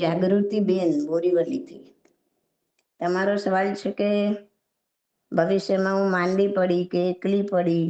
જાગૃતિબેન બોરીવલીથી. તમારો સવાલ છે કે ભવિષ્યમાં હું માંદી પડી કે એકલી પડી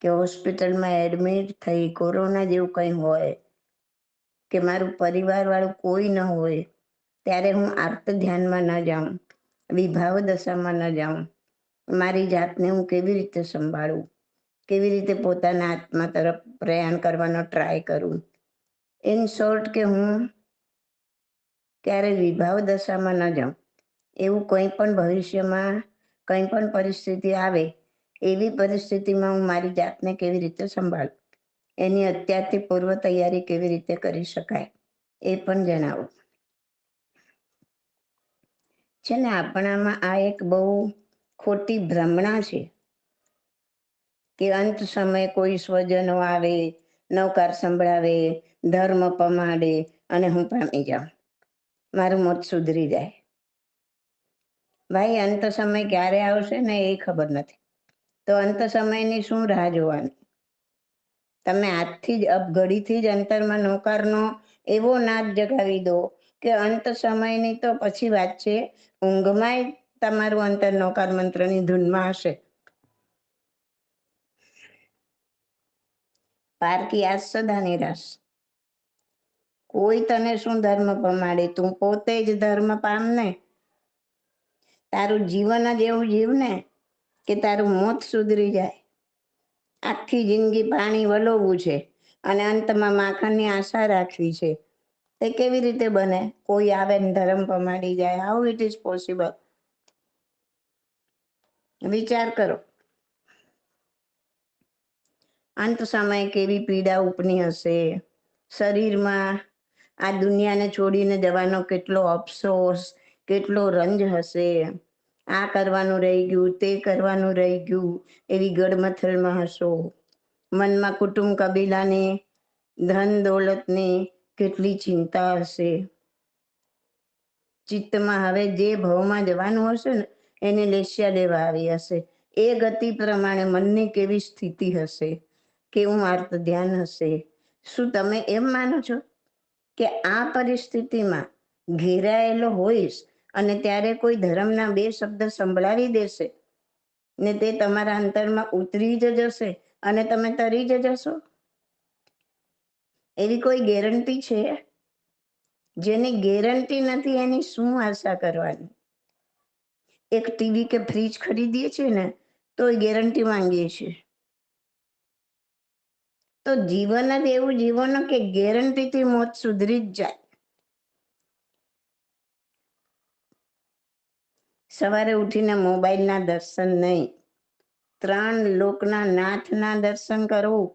કે હોસ્પિટલમાં એડમિટ થઈ, કોરોના જેવું કંઈ હોય કે મારું પરિવારવાળું કોઈ ન હોય, ત્યારે હું આર્ત ધ્યાનમાં ન જાઉં, વિભાવ દશામાં ન જાઉં. મારી જાતને હું કેવી રીતે સંભાળું? કેવી રીતે પોતાના આત્મા તરફ પ્રયાણ કરવાનો ટ્રાય કરું? ઇન શોર્ટ કે હું ક્યારે વિભાવ દશામાં ન જાઉં. એવું કંઈ પણ ભવિષ્યમાં કંઈ પણ પરિસ્થિતિ આવે, એવી પરિસ્થિતિમાં હું મારી જાતને કેવી રીતે સંભાળું? એની અત્યારથી પૂર્વ તૈયારી કેવી રીતે કરી શકાય? એ પણ જણાવો. છે ને, આપણામાં આ એક બહુ ખોટી ભ્રમણા છે કે અંત સમયે કોઈ સ્વજનો આવે, નૌકાર સંભળાવે, ધર્મ પમાડે અને હું પામી જાઉં. મારું મોત સુધરી જાય. ભાઈ, અંત સમય ક્યારે આવશે ને એ ખબર નથી. તો અંત સમયની શું રાહ જોવાની? તમે આજથી જ અપઘડીથી જ અંતરમાં નોકારનો એવો નાદ જગાવી દો કે અંત સમયની તો પછી વાત છે, ઊંઘમાંય તમારું અંતર નૌકાર મંત્રની ધૂનમાં હશે. પારકી આજ સદા નિરાશ કોઈ તને શું ધર્મ પમાડે? તું પોતે જ ધર્મ પામને. તારું જીવન જ એવું જીવને કે તારું મોત સુધરી જાય. આખી જિંદગી પાણી વલોવવું છે અને અંતમાં માખણની આશા રાખવી છે. તે કેવી રીતે બને? કોઈ આવે ને ધર્મ પમાડી જાય. હાઉ ઇટ ઇઝ પોસિબલ વિચાર કરો. અંત સમય કેવી પીડા ઉપની હશે? શરીરમાં આ દુનિયાને છોડીને જવાનો કેટલો અફસોસ, કેટલો રંજ હશે. આ કરવાનું રહી ગયું, તે કરવાનું રહી ગયું, એવી ગડમથલમાં હશો. મનમાં કુટુંબ કબીલાને, ધન દોલતને કેટલી ચિંતા હશે. ચિત્તમાં હવે જે ભાવમાં જવાનું હશે ને, એને લેશિયા લેવા આવી હશે. એ ગતિ પ્રમાણે મનની કેવી સ્થિતિ હશે? કેવું આર્ત ધ્યાન હશે? શું તમે એમ માનો છો? કે આ પરિસ્થિતિમાં ઘેરાયેલો હોઈશ અને ત્યારે કોઈ ધર્મના બે શબ્દ સંભળાવી દેશે ને તે તમારા અંતરમાં ઉતરી જ જશે અને તમે તરી જ જશો? એવી કોઈ ગેરંટી છે? જેની ગેરંટી નથી, એની શું આશા કરવાની? એક ટીવી કે ફ્રીજ ખરીદીએ છીએ ને, તો ગેરંટી માંગીએ છીએ. તો જીવન જ એવું જીવન કે ગેરંટીથી મોત સુધરી જ જાય. સવારે ઉઠીને મોબાઈલના દર્શન નહીં. ત્રણ લોકના નાથના દર્શન કરવું.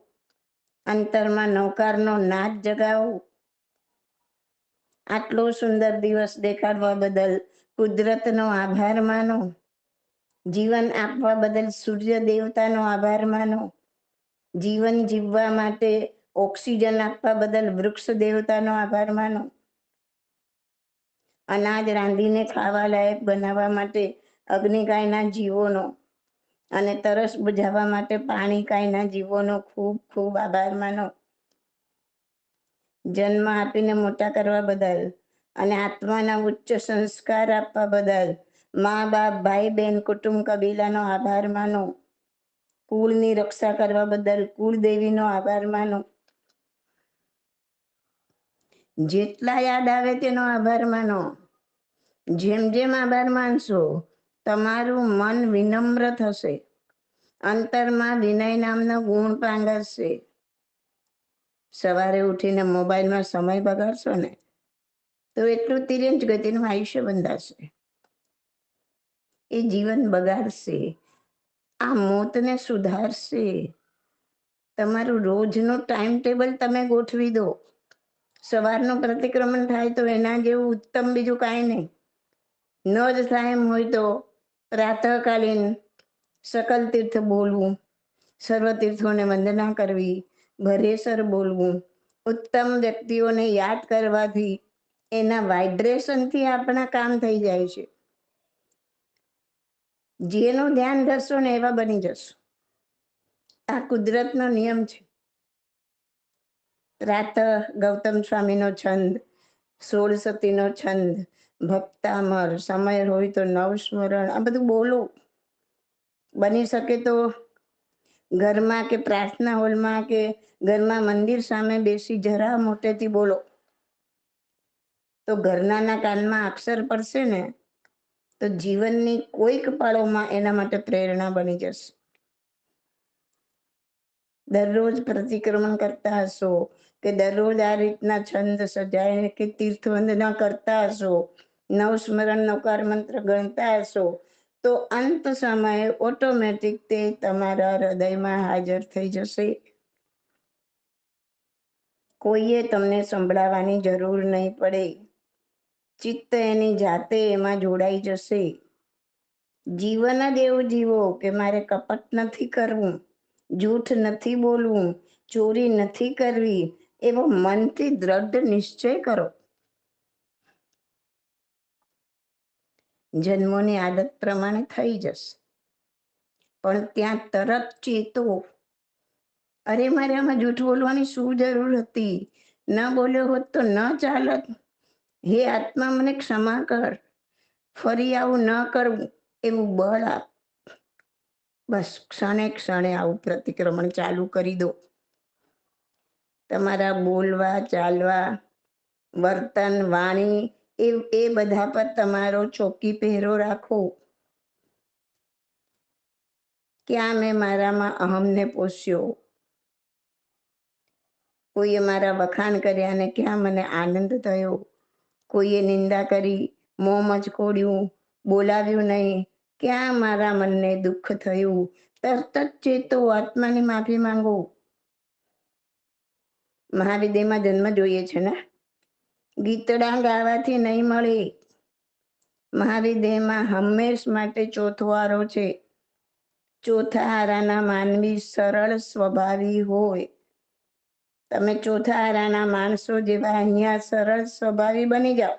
અંતરમાં નૌકારનો નાચ જગાવવું આટલો સુંદર દિવસ દેખાડવા બદલ કુદરતનો આભાર માનો. જીવન આપવા બદલ સૂર્ય દેવતાનો આભાર માનો. જીવન જીવવા માટે ઓક્સિજન આપવા બદલ વૃક્ષ દેવતાનો આભાર માનો. અનાજ રાંધીને ખાવા લાયક બનાવવા માટે અગ્નિકાયના જીવોનો અને તરસ બુઝાવવા માટે પાણી કાયના જીવોનો ખૂબ ખૂબ આભાર માનો. જન્મ આપીને મોટા કરવા બદલ અને આત્માના ઉચ્ચ સંસ્કાર આપવા બદલ મા બાપ, ભાઈ બહેન, કુટુંબ, કબીલાનો આભાર માનો. કુળની રક્ષા કરવા બદલ કુળદેવીનો આભાર માનો. જેટલા યાદ આવે તેનો આભાર માનો. જેમ જેમ આભાર માનશો, તમારું મન વિનમ્ર થશે. અંતરમાં વિનય નામનો ગુણ પાંગરશે. સવારે ઉઠીને મોબાઈલમાં સમય બગાડશો ને, તો એટલું તિરંજ ગતિનું આયુષ્ય બંધાશે. એ જીવન બગાડશે. આ મોતને સુધારશે. તમારું રોજનો ટાઈમ ટેબલ તમે ગોઠવી દો. સવારનું પ્રતિક્રમણ થાય તો એના જેવું ઉત્તમ બીજું કાંઈ નહીં. ન જ થાય એમ હોય તો પ્રાતઃકાલીન સકલ તીર્થ બોલવું, સર્વ તીર્થોને વંદના કરવી ભરેસર બોલવું, ઉત્તમ વ્યક્તિઓને યાદ કરવાથી એના વાઇબ્રેશનથી આપણા કામ થઈ જાય છે. જેનું ધ્યાન ધરશો ને એવા બની જશો. આ કુદરતનો નિયમ છે. પ્રાતઃ ગૌતમ સ્વામીનો છંદ, સોળ સતીનો છંદ, ભક્તામર, સમય હોય તો નવસ્મરણ આ બધું બોલો. બની શકે તો ઘરમાં કે પ્રાર્થના હોલમાં કે ઘરમાં મંદિર સામે બેસી જરા મોટેથી બોલો. તો ઘરનાના કાનમાં અક્ષર પડશે ને તો જીવનની કોઈક પળોમાં એના માટે પ્રેરણા બની જશે. દરરોજ પ્રતિક્રમણ કરતા હશો કે દરરોજ આ રીતના છંદ સજાય કે તીર્થ વંદના કરતા હશો, નવસ્મરણ નવકાર મંત્ર ગણતા હશો, તો અંત સમયે ઓટોમેટિક તે તમારા હૃદયમાં હાજર થઈ જશે. કોઈએ તમને સંભળાવવાની જરૂર નહીં પડે. ચિત્ત એની જાતે એમાં જોડાઈ જશે. જીવન જ એવું જીવો કે મારે કપટ નથી કરવું, જૂઠ નથી બોલવું, ચોરી નથી કરવી, એવો મનથી દ્રઢ નિશ્ચય કરો. જન્મોની આદત પ્રમાણે થઈ જશે. પણ ત્યાં તરત ચેતો, અરે, મારે આમાં જૂઠ બોલવાની શું જરૂર હતી? ન બોલ્યો હોત તો ન ચાલત. હે આત્મા, મને ક્ષમા કર. ફરી આવું ન કરવું, એવું બળ આપ. બસ ક્ષણે ક્ષણે આવું પ્રતિક્રમણ ચાલુ કરી દો. તમારા બોલવા, ચાલવા, વર્તન, વાણી, એ એ બધા પર તમારો ચોકી પહેરો રાખો. ક્યાં મેં મારામાં અહમને પોષ્યો? કોઈએ મારા વખાણ કર્યા ને ક્યાં મને આનંદ થયો? કોઈએ નિંદા કરી, મોં મચકોડ્યું બોલાવ્યું નહીં. ક્યાં મારા મનને દુઃખ થયું? તરત જ ચેતો આત્માની માફી માંગો. મહાવિદ્યમાં જન્મ જોઈએ છે ને? ગીતડા ગાવાથી નહીં મળે. મહાવિદ્યમાં હંમેશ માટે ચોથો આરો છે. ચોથા આરાના માનવી સરળ સ્વભાવી હોય. તમે ચોથા આરાના માણસો જેવા અહીંયા સરળ સ્વભાવી બની જાઓ.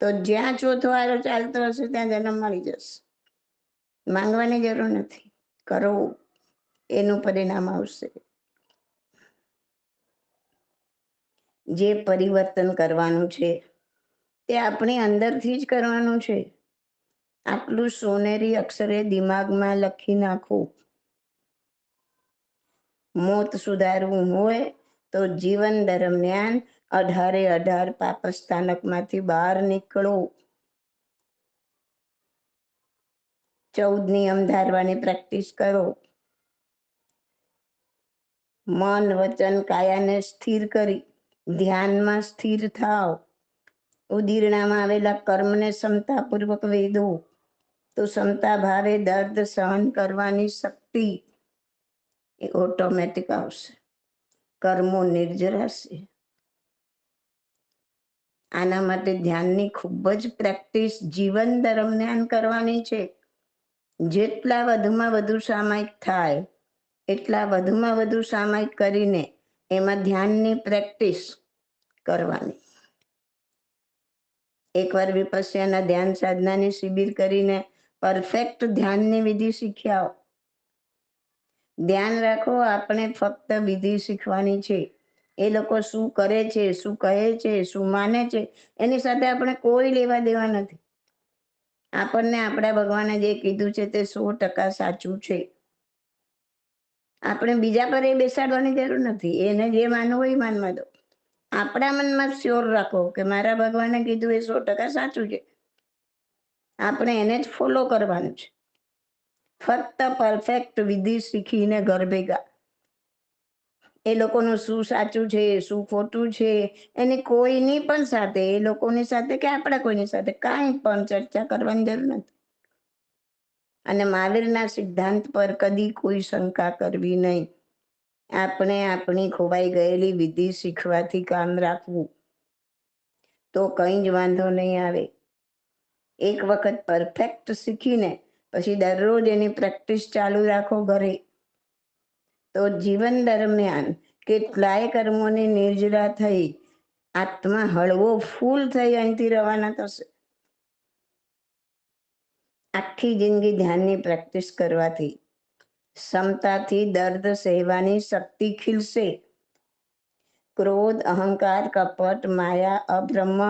તો જ્યાં ચોથો આરો ચાલતો હશે ત્યાં જન્મ મળી જશે. માંગવાની જરૂર નથી. કરો. એનું પરિણામ આવશે. જે પરિવર્તન કરવાનું છે, તે આપણી અંદરથી જ કરવાનું છે. આટલું સોનેરી અક્ષરે દિમાગમાં લખી નાખો. મોત સુધારવું હોય તો જીવન દરમિયાન અઢારે અઢાર પાપસ્થાનકમાંથી બહાર નીકળો. ચૌદ નિયમ ધારવાની પ્રેક્ટિસ કરો. મન, વચન, કાયાને સ્થિર કરી, ધ્યાનમાં સ્થિર થાવ ઉદીરણામાં આવેલા કર્મને ક્ષમતાપૂર્વક વેદો તો ક્ષમતા ભાવે દર્દ સહન કરવાની શક્તિ. એ ઓટોમેટિક આવશે. કર્મો નિર્જરાશે આના માટે ધ્યાનની ખૂબ જ પ્રેક્ટિસ જીવન દરમિયાન કરવાની છે. જેટલા વધુમાં વધુ સામાયિક થાય, એટલા વધુમાં વધુ સામાયિક કરીને એમાં ધ્યાનની પ્રેક્ટિસ કરવાની. એકવાર વિપસ્યાના ધ્યાન સાધનાની શિબિર કરીને પરફેક્ટ ધ્યાનની વિધિ શીખ્યા. ધ્યાન રાખો, આપણે ફક્ત વિધિ શીખવાની છે. એ લોકો શું કરે છે, શું કહે છે, શું માને છે, એની સાથે આપણે કોઈ લેવા દેવા નથી. આપણને આપણા ભગવાને જે કીધું છે તે સો ટકા સાચું છે. આપણે બીજા પર એ બેસાડવાની જરૂર નથી, એને જે માનવું હોય એ માનવા દો. આપણા મનમાં શ્યોર રાખો કે મારા ભગવાને કીધું એ સો ટકા સાચું છે. આપણે એને જ ફોલો કરવાનું છે. ફક્ત પરફેક્ટ વિધિ શીખીને ઘર ભેગા. એ લોકોનું શું સાચું છે, શું ખોટું છે, એની કોઈની પણ સાથે, એ લોકોની સાથે કે આપણા કોઈની સાથે કાંઈ પણ ચર્ચા કરવાની જરૂર નથી. અને મહાવીરના સિદ્ધાંત પર કદી કોઈ શંકા કરવી નહીં. આપણે આપણી ખોવાઈ ગયેલી વિધિ શીખવાથી કામ રાખવું. તો કંઈ જ વાંધો નહીં આવે. એક વખત પરફેક્ટ શીખીને પછી દરરોજ એની પ્રેક્ટિસ ચાલુ રાખો ઘરે. તો જીવન દરમિયાન કેટલાય કર્મોની નિર્જરા થઈ, આત્મા હળવો ફૂલ થઈ અહીંથી રવાના થશે. આખી જિંદગી ધ્યાનની પ્રેક્ટિસ કરવાથી ક્ષમતાથી દર્દ સહેવાની શક્તિ ખીલશે. ક્રોધ અહંકાર કપટ માયા અબ્રહ્મ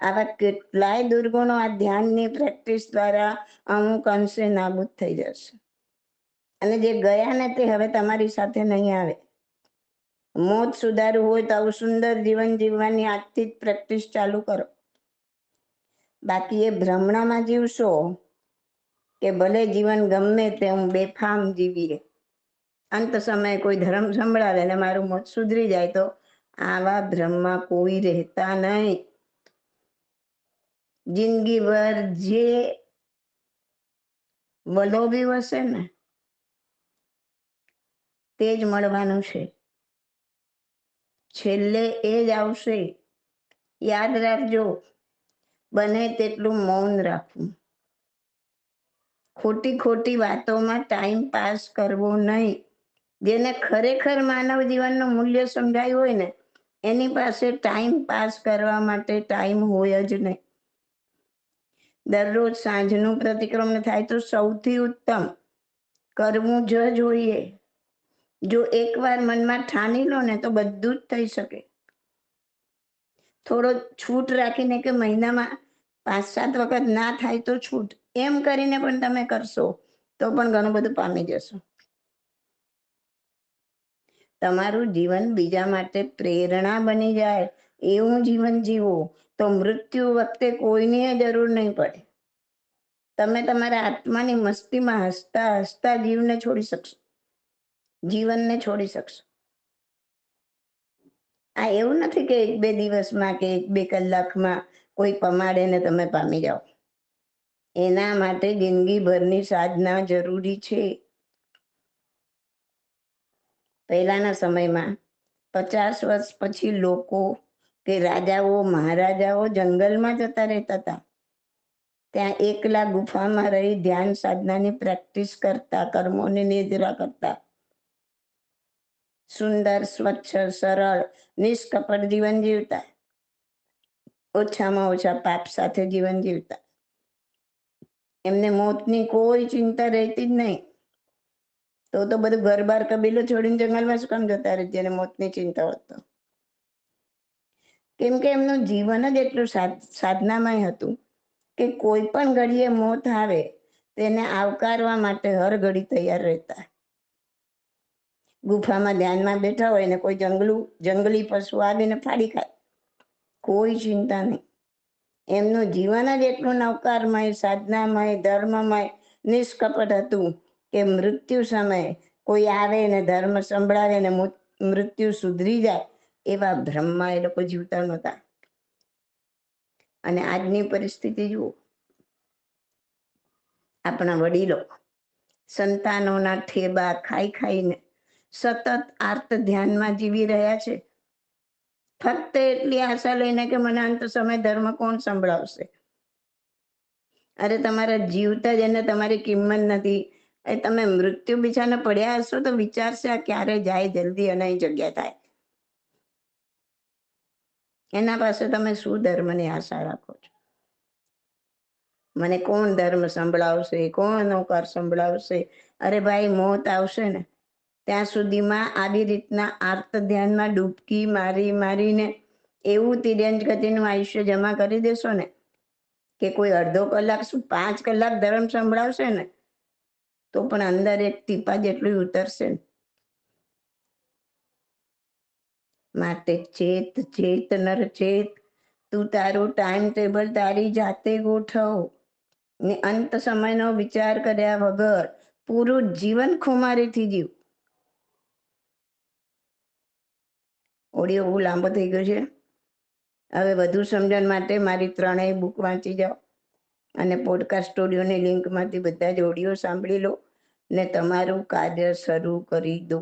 આવા કેટલાય દુર્ગુણો આ ધ્યાનની પ્રેક્ટિસ દ્વારા અમુક અંશે નાબૂદ થઈ જશે. અને જે ગયા ને તે હવે તમારી સાથે નહીં આવે. મોત સુધારવું હોય તો આવું સુંદર જીવન જીવવાની આજથી જ પ્રેક્ટિસ ચાલુ કરો. બાકી એ ભ્રમણામાં જીવશો કે ભલે જીવન ગમે તેમ બેફામ જીવીએ. અંત સમયે કોઈ ધર્મ સંભળાવે ને મારું મોત સુધરી જાય તો આવા ભ્રમમાં કોઈ રહેતા નહીં. જિંદગીભર જે વલોભી હશે ને, તે જ મળવાનું છે. છેલ્લે એ જ આવશે. યાદ રાખજો, બને તેટલું મૌન રાખવું. ખોટી ખોટી વાતોમાં ટાઈમ પાસ કરવો નહીં. જેને ખરેખર માનવ જીવનનું મૂલ્ય સમજાયું હોય ને એની પાસે ટાઈમ પાસ કરવા માટે ટાઈમ હોય જ નહીં. દરરોજ સાંજનું પ્રતિક્રમણ થાય તો સૌથી ઉત્તમ. કરવું જ જોઈએ. જો એકવાર મનમાં ઠાની લો ને તો બધું જ થઈ શકે. થોડો છૂટ રાખીને કે મહિનામાં પાંચ સાત વખત ના થાય તો છૂટ. એમ કરીને પણ તમે કરશો તો પણ ઘણું બધું પામી જશો. તમારું જીવન બીજા માટે પ્રેરણા બની જાય, એવું જીવન જીવો, તો મૃત્યુ વખતે કોઈની જરૂર નહીં પડે. તમે તમારા આત્માની મસ્તીમાં હસતા હસતા જીવને છોડી શકશો. જીવનને છોડી શકશો. આ એવું નથી કે એક બે દિવસમાં કે એક બે કલાકમાં કોઈ પમાડે ને તમે પામી જાઓ. એના માટે જિંદગીભરની સાધના જરૂરી છે. પહેલાના સમયમાં પચાસ વર્ષ પછી લોકો કે રાજાઓ, મહારાજાઓ જંગલમાં જતા રહેતા હતા. ત્યાં એકલા ગુફામાં રહી ધ્યાન સાધનાની પ્રેક્ટિસ કરતા, કર્મોની નિદ્રા કરતા. સુંદર, સ્વચ્છ, સરળ, નિષ્કપટ જીવન જીવતા. ઓછામાં ઓછા પાપ સાથે જીવન જીવતા. એમને મોતની કોઈ ચિંતા રહેતી જ નહીં. તો તો બધું ઘર બાર કબીલો છોડીને જંગલમાં શું કામ જતા રહે? જેને મોતની ચિંતા હોત કેમ કે એમનું જીવન જ એટલું સાધનામય હતું કે કોઈ પણ ઘડીએ મોત આવે, તેને આવકારવા માટે હર ઘડી તૈયાર રહેતા. ગુફામાં ધ્યાનમાં બેઠા હોય ને કોઈ જંગલું, જંગલી પશુ આવીને ફાડી ખાય. કોઈ ચિંતા નહીં. એમનું જીવન જ એટલું નવકારમય, સાધનામય, ધર્મમય, નિષ્કપટ હતું કે મૃત્યુ સમયે કોઈ આવે ને ધર્મ સંભળાવે ને મૃત્યુ સુધરી જાય, એવા ભ્રમમાં એ લોકો જીવતા નહોતા. અને આજની પરિસ્થિતિ જુઓ. આપણા વડીલો સંતાનોના ઠેબા ખાઈ ખાઈને સતત આર્ત ધ્યાનમાં જીવી રહ્યા છે. ફક્ત એટલી આશા લઈને કે મને અંત સમય ધર્મ કોણ સંભળાવશે? અરે તમારા જીવતા જ એને તમારી કિંમત નથી. એ તમે મૃત્યુ બીજાને પડ્યા હશો તો વિચારશે આ ક્યારે જાય જલ્દી અને જગ્યા થાય. એના પાસે તમે શું ધર્મની આશા રાખો છો? મને કોણ ધર્મ સંભળાવશે? કોણ નોકર સંભળાવશે? અરે ભાઈ, મોત આવશે ને. ત્યાં સુધીમાં આવી રીતના આર્ત ધ્યાનમાં ડૂબકી મારી મારીને એવું તિર્યંજ ગતિનું આયુષ્ય જમા કરી દેશો ને કે કોઈ અડધો કલાક શું પાંચ કલાક ધર્મ સંભળાવશે ને? તો પણ અંદર એક ટીપા જેટલું ઉતરશે માટે ચેત ચેત, નર ચેત, તું તારું ટાઈમ ટેબલ તારી જાતે ગોઠવ. ને અંત સમયનો વિચાર કર્યા વગર પૂરું જીવન ખુમારીથી જીવ. ઓડિયો બહુ લાંબો થઈ ગયો છે. હવે વધુ સમજણ માટે મારી ત્રણેય બુક વાંચી જાઓ. અને પોડકાસ્ટ સ્ટુડિયોની લિંકમાંથી બધા જ ઓડિયો સાંભળી લો. ને તમારું કાર્ય શરૂ કરી દો.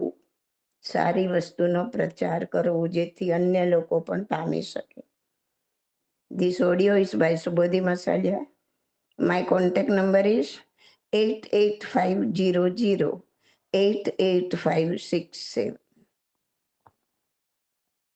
સારી વસ્તુનો પ્રચાર કરો, જેથી અન્ય લોકો પણ પામી શકે. This audio is by Subodhi Masaliya my contact number is eight eight five zero zero eight eight five six seven